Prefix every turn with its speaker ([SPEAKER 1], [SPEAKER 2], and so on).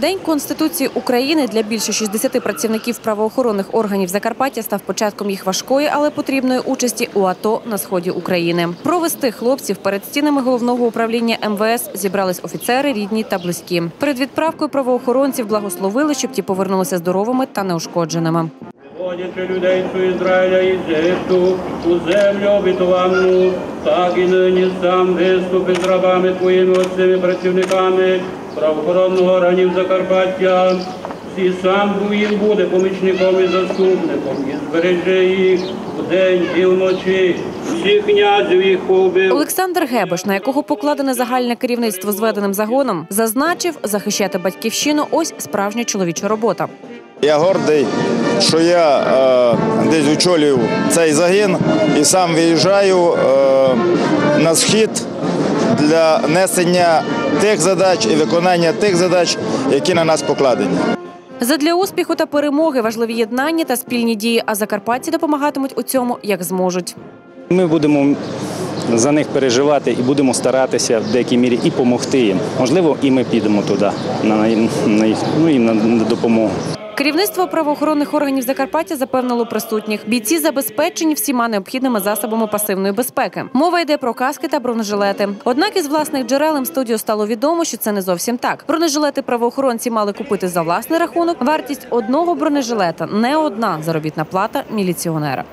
[SPEAKER 1] День Конституції України для більше 60 працівників правоохоронних органів Закарпаття став початком їх важкої, але потрібної участі у АТО на сході України. Провести хлопців перед стінами головного управління МВС зібрались офіцери, рідні та близькі. Перед відправкою правоохоронців благословили, щоб ті повернулися здоровими та неушкодженими.
[SPEAKER 2] Водячи людей цю Ізраїля і Єгипту, у землю обітовану, так і нині сам виступи з рабами твоїми оцими працівниками правоохоронного органів Закарпаття. Всі сам їм буде помічником і заступником, і збережи їх вдень і вночі, всіх князів їх побив.
[SPEAKER 1] Олександр Гебеш, на якого покладене загальне керівництво зведеним загоном, зазначив, захищати батьківщину ось справжня чоловіча робота.
[SPEAKER 3] Я гордий, що я е, десь очолюю цей загін і сам виїжджаю е, на схід для несення тих задач і виконання тих задач, які на нас покладені.
[SPEAKER 1] Задля успіху та перемоги важливі єднання та спільні дії, а закарпатці допомагатимуть у цьому як зможуть.
[SPEAKER 4] Ми будемо за них переживати і будемо старатися в деякій мірі і допомогти їм. Можливо, і ми підемо туди на, на, їх- ну, і на, на допомогу.
[SPEAKER 1] Керівництво правоохоронних органів Закарпаття запевнило присутніх. Бійці забезпечені всіма необхідними засобами пасивної безпеки. Мова йде про каски та бронежилети. Однак із власних джерел студію стало відомо, що це не зовсім так. Бронежилети правоохоронці мали купити за власний рахунок. Вартість одного бронежилета не одна заробітна плата міліціонера.